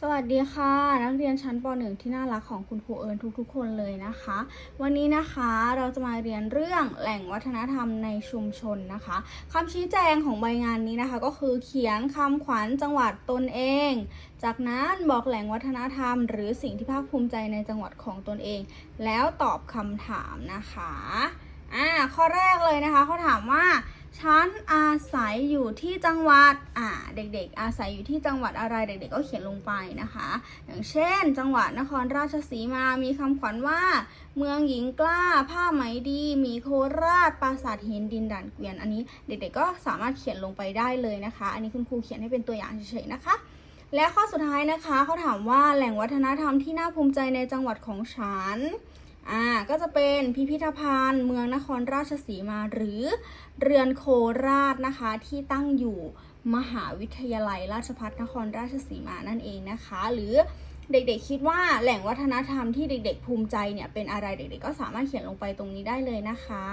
สวัสดีค่ะ นักเรียนชั้นป .1 ที่น่ารักของคุณครูเอิญทุกๆ คนเลยนะคะ วันนี้นะคะเราจะมาเรียนเรื่องแหล่งวัฒนธรรมในชุมชนนะคะคำชี้แจงของใบงานนี้นะคะ ก็คือเขียนคำขวัญจังหวัดตนเอง จากนั้นบอกแหล่งวัฒนธรรม หรือสิ่งที่ภาคภูมิใจในจังหวัดของตนเอง แล้วตอบคำถามนะคะอ่าข้อแรกเลยนะคะเขาถามว่า ฉันอาศัยอยู่ที่จังหวัด อ่า เด็กๆ อาศัยอยู่ที่จังหวัดอะไร เด็กๆ ก็เขียนลงไปนะคะ อย่างเช่น จังหวัดนครราชสีมา มีคำขวัญว่า เมืองหญิงกล้า ผ้าไหมดี มีโคราช ปราสาทหินดินด่านเกวียน อันนี้เด็กๆ ก็สามารถเขียนลงไปได้เลยนะคะ อันนี้คุณครูเขียนให้เป็นตัวอย่างเฉยๆ นะคะและข้อสุดท้ายนะคะเขาถามว่าแหล่งวัฒนธรรมที่น่าภูมิใจในจังหวัดของฉัน อ่าก็จะเป็นพิพิธภัณฑ์ เมืองนครราชสีมาหรือเรือนโคราชนะคะที่ตั้งอยู่มหาวิทยาลัยราชภัฏนครราชสีมานั่นเองนะคะ หรือเด็กๆคิดว่าแหล่งวัฒนธรรมที่เด็กๆภูมิใจเนี่ยเป็นอะไรเด็กๆก็สามารถเขียนลงไปตรงนี้ได้เลยนะคะ